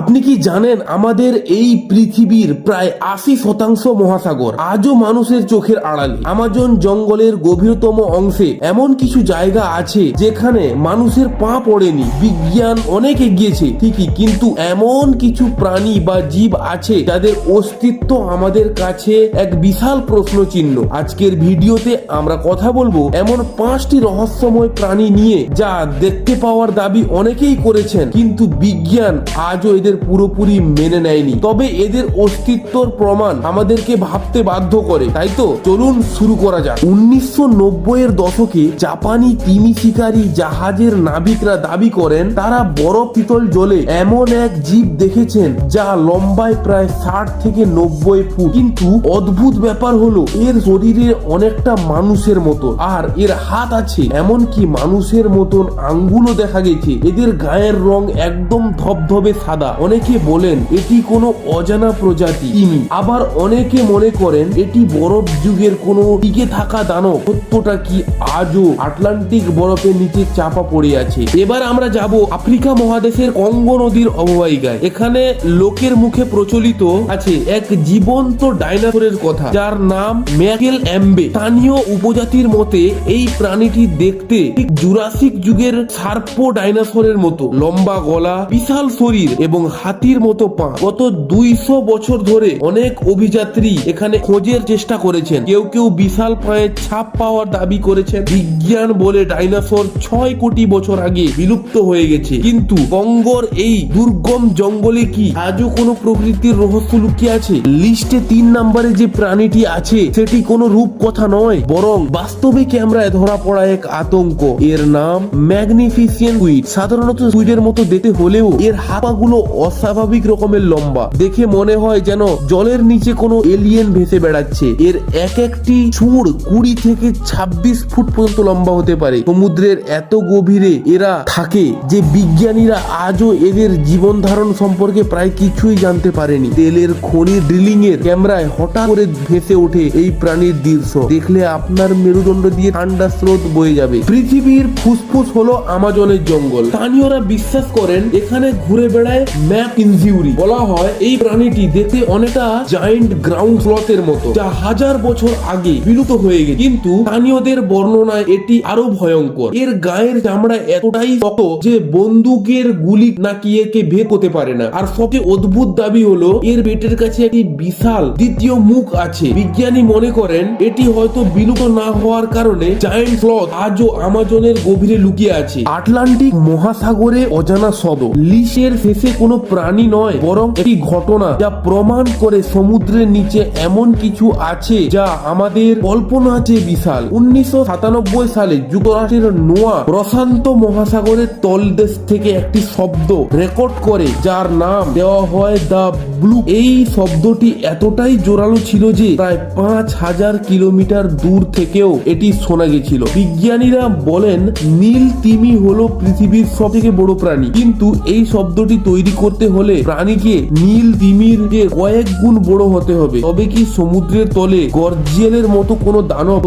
আপনি কি জানেন আমাদের এই পৃথিবীর প্রায় আশি শতাংশ মহাসাগর? আজও মানুষের চোখের আড়ালে। আমাজন জঙ্গলের গভীরতম অংশে এমন কিছু জায়গা আছে যেখানে মানুষের পা পড়েনি। বিজ্ঞান অনেক এগিয়েছে, ঠিকই, কিন্তু এমন কিছু প্রাণী বা জীব আছে যাদের অস্তিত্ব আমাদের কাছে এক বিশাল প্রশ্ন চিহ্ন আজকের ভিডিওতে আমরা কথা বলব এমন পাঁচটি রহস্যময় প্রাণী নিয়ে যা দেখতে পাওয়ার দাবি অনেকেই করেছেন, কিন্তু বিজ্ঞান আজও এদের পুরোপুরি মেনে নেয়নি। তবে এদের অস্তিত্বর প্রমাণ আমাদেরকে ভাবতে বাধ্য করে। তাই তো? চলুন শুরু করা যাক। উনিশশো নব্বই এর দশকে জাপানি তিমি শিকারী জাহাজের নাবিকরা দাবি করেন, তারা বরফ পিতল জলে এমন এক জীব দেখেছেন যা লম্বায় প্রায় ষাট থেকে নব্বই ফুট। কিন্তু অদ্ভুত ব্যাপার হলো, এর শরীরে অনেকটা মানুষের মতো। আর এর হাত আছে, এমনকি মানুষের মতন আঙ্গুলও দেখা গেছে। এদের গায়ের রং একদম ধবধবে সাদা। অনেকে বলেন এটি কোনো অজানা প্রজাতি। তিমি আবার অনেকে মনে করেন এটি বরফ যুগের কোনো টিকে থাকা দানব। সত্যটা কি আজও আটলান্টিক বরফের নিচে চাপা পড়ে আছে? এবার আমরা যাব আফ্রিকা মহাদেশের কঙ্গো নদীর অববাহিকায়। এখানে লোকের মুখে প্রচলিত আছে এক জীবন্ত ডাইনোসরের কথা যার নাম ম্যাকেল অ্যাম্বে। স্থানীয় উপজাতির মতে এই প্রাণীটি দেখতে জুরাসিক যুগের সার্পো ডাইনোসরের মতো। লম্বা গলা বিশাল শরীর এবং হাতির মতো পা। গত দুইশো বছর ধরে অনেক অভিযাত্রী এখানে খোঁজের চেষ্টা করেছেন। কেউ কেউ বিশাল পায়ের ছাপ পাওয়ার দাবি করেছেন। বিজ্ঞান বলে ডাইনোসর ছয় কোটি বছর আগে বিলুপ্ত হয়ে গেছে। কিন্তু কঙ্গোর এই দুর্গম জঙ্গলে কি আজও কোনো প্রকৃতির রহস্য লুকিয়ে আছে? লিস্টে তিন নম্বরে যে প্রাণীটি আছে, সেটি কোনো রূপ কথা নয়, বরং বাস্তবে ক্যামেরায় ধরা পড়া এক আতঙ্ক। এর নাম ম্যাগনিফিসিয়েন্ট সুইট সাধারণত সুইডের মতো দেখতে হলেও এর হাতাগুলো অস্বাভাবিক রকমের লম্বা। দেখে মনে হয় যেন জলের নিচে কোনো এলিয়েন ভেসে বেড়াচ্ছে। এর এক একটি সুর কুড়ি থেকে ২৬ ফুট পর্যন্ত লম্বা হতে পারে। সমুদ্রের এত গভীরে এরা থাকে যে বিজ্ঞানীরা আজও এদের জীবন ধারণ সম্পর্কে প্রায় কিছুই জানতে পারেনি। তেলের খনি ড্রিলিং এর ক্যামেরায় হঠাৎ করে ভেসে ওঠে এই প্রাণীর দৃশ্য। দেখলে আপনার মেরুদণ্ড দিয়ে ঠান্ডা স্রোত বয়ে যাবে। পৃথিবীর ফুসফুস হলো আমাজনের জঙ্গল। স্থানীয়রা বিশ্বাস করেন, এখানে ঘুরে বেড়ায় বলা হয় এই প্রাণীটি দেখতে অনেকটা জায়েন্ট গ্রাউন্ড মতো, যা হাজার বছর আগে বিলুপ্ত হয়ে গেছে। কিন্তু স্থানীয়দের বর্ণনায় এটি আরও ভয়ঙ্কর। এর গায়ের চামড়া এতটাই শক্ত যে বন্দুকের গুলি নাকি একে ভেদ করতে পারে না। আর সবচেয়ে অদ্ভুত দাবি হলো, এর পেটের কাছে একটি বিশাল দ্বিতীয় মুখ আছে। বিজ্ঞানী মনে করেন, এটি হয়তো বিলুপ্ত না হওয়ার কারণে জায়েন্ট স্লথ আজও আমাজনের গভীরে লুকিয়ে আছে। আটলান্টিক মহাসাগরে অজানা শব্দ লিসের শেষে কোনো প্রাণী নয়, বরং একটি ঘটনা যা প্রমাণ করে সমুদ্রের নিচে এমন কিছু আছে যা আমাদের কল্পনা চেয়ে বিশাল। উনিশশো সাতানব্বই সালে যুক্তরাষ্ট্রের নোয়া প্রশান্ত মহাসাগরের তলদেশ থেকে একটি শব্দ রেকর্ড করে, যার নাম দেওয়া হয় দ্য ব্লু। এই শব্দটি এতটাই জোরালো ছিল যে প্রায় পাঁচ হাজার কিলোমিটার দূর থেকেও এটি শোনা গেছিল। বিজ্ঞানীরা বলেন, নীল তিমি হলো পৃথিবীর সব থেকে বড় প্রাণী। কিন্তু এই শব্দটি তৈরি করতে হলে প্রাণীকে নীল তিমির কয়েক গুণ বড় হতে হবে। তবে কি সমুদ্রের তলে গর্জিয়ালের মতো কোনো দানব